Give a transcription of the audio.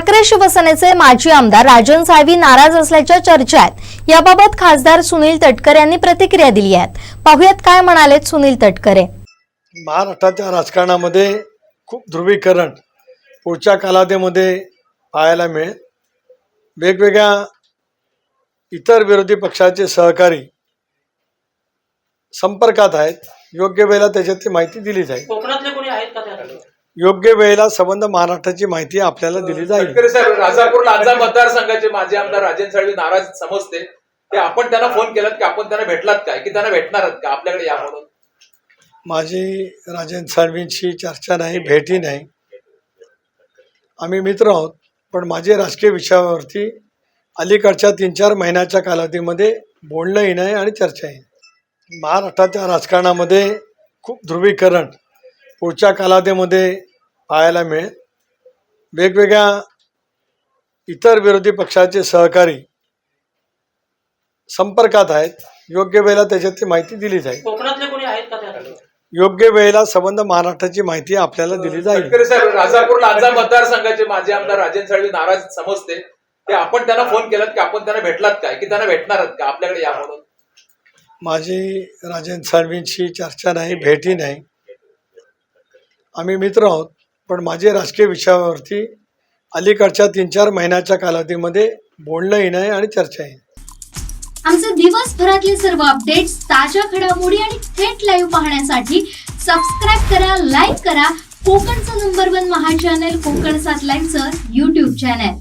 ठाकरे शिवसेनेचे माजी आमदार राजन साळवी नाराज असल्याच्या चर्चा आहेत याबाबत खासदार सुनील तटकरे यांनी प्रतिक्रिया दिली आहेत पाहुयात काय म्हणालेत सुनील तटकरे. महाराष्ट्राच्या राजकारणामध्ये खूप ध्रुवीकरण पुढच्या कालावधीमध्ये पाहायला मिळेल. वेगवेगळ्या इतर विरोधी पक्षाचे सहकारी संपर्कात आहेत. योग्य वेळेला त्याच्यातली माहिती दिली जाईल. कोकणातले कोणी आहेत का योग्य वेळेला संबंध महाराष्ट्राची माहिती आपल्याला दिली जाईल. तटकरे साहेब राजापूर लांजा मतदारसंघाचे माजी आमदार राजेंद्र साळवी नाराज समजते. ते आपण त्यांना फोन केलात की? आपण त्यांना भेटलात काय की त्यांना भेटणार आहात का? आपल्याकडे या म्हणून. माझी राजेंद्र साळवींशी चर्चा नाही भेटी नाही. आम्ही मित्र आहोत पण माझे राजकीय विषयावरती अलीकडच्या तीन चार महिन्याच्या कालावधीमध्ये बोलणंही नाही आणि चर्चाही नाही. महाराष्ट्राच्या राजकारणामध्ये खूप ध्रुवीकरण पुढच्या कालावधीमध्ये पाहायला मिळेल. वेगवेगळ्या इतर विरोधी पक्षाचे सहकारी संपर्कात आहेत. योग्य वेळेला त्याच्यातली माहिती दिली जाईल. कोकणातले कोणी आहेत का त्यात योग्य वेळेला संबंध महाराष्ट्राची माहिती आपल्याला दिली जाईल. तटकरे साहेब राजापूर लांजा मतदारसंघाचे माजी आमदार राजेंद्र साळवी नाराज समजते. ते आपण त्यांना फोन केलात की? आपण त्यांना भेटलात काय की त्यांना भेटणार आहात का आपल्याकडे या म्हणून? माझी राजेंद्र साळवींशी चर्चा नाही भेटी नाही. आम्ही मित्र आहोत पण माझे राजकीय विषयावरती अलीकडच्या तीन चार महिन्याच्या कालावधीमध्ये बोलणंही नाही आणि चर्चाही नाही. आमचे दिवसभरातले सर्व अपडेट्स ताज्या घडामोडी आणि थेट लाईव्ह पाहण्यासाठी सबस्क्राईब करा लाईक करा कोकणचं नंबर वन महा चॅनल कोकण सात लाईव्हचं युट्यूब चॅनल